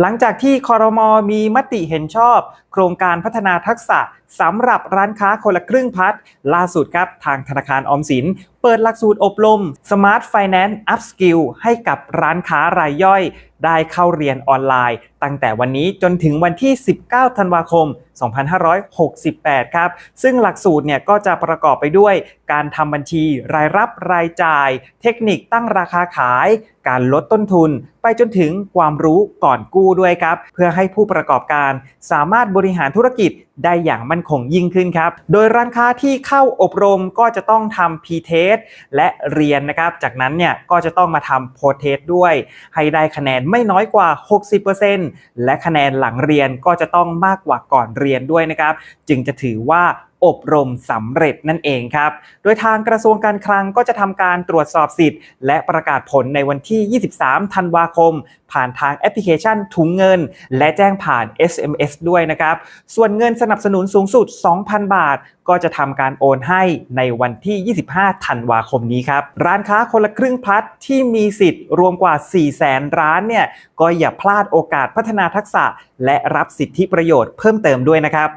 หลังจากที่คอรมอมีมติเห็นชอบ โครงการพัฒนาทักษะสำหรับร้านค้าคนละครึ่งพัดล่าสุดครับทางธนาคารออมสิน เปิดหลักสูตรอบรม Smart Finance Upskill ให้กับร้านค้ารายย่อย ได้เข้าเรียนออนไลน์ ตั้งแต่วันนี้จนถึงวันที่ 19 ธันวาคม 2568 ครับ ซึ่งหลักสูตรเนี่ยก็จะประกอบไปด้วย การทำบัญชีรายรับรายจ่าย เทคนิคตั้งราคาขาย การลดต้นทุน ไปจนถึงความรู้ก่อนกู้ด้วยครับ เพื่อให้ผู้ประกอบการสามารถบริหารธุรกิจ ได้อย่างมั่นคงยิ่งขึ้นครับ โดยร้านค้าที่เข้าอบรมก็จะต้องทำ P-test และเรียนนะครับ จากนั้นเนี่ยก็จะต้องมาทำ Post-test ด้วย ให้ได้คะแนนไม่น้อยกว่า 60%และคะแนนหลังเรียนก็จะต้องมากกว่าก่อนเรียนด้วยนะครับ จึงจะถือว่า อบรมสำเร็จนั่นเองครับ โดยทางกระทรวงการคลังก็จะทำการตรวจสอบสิทธิ์ และประกาศผลในวันที่ 23 ธันวาคม ผ่านทางแอปพลิเคชันถุงเงิน และแจ้งผ่าน SMS ด้วยนะครับ ส่วนเงินสนับสนุนสูงสุด 2,000 บาท ก็จะทำการโอนให้ในวันที่ 25 ธันวาคมนี้ครับ ร้านค้าคนละครึ่งพลัดที่มีสิทธิ์รวมกว่า 400,000 ร้านเนี่ย ก็อย่าพลาดโอกาสพัฒนาทักษะ และรับสิทธิประโยชน์เพิ่มเติมด้วยนะครับ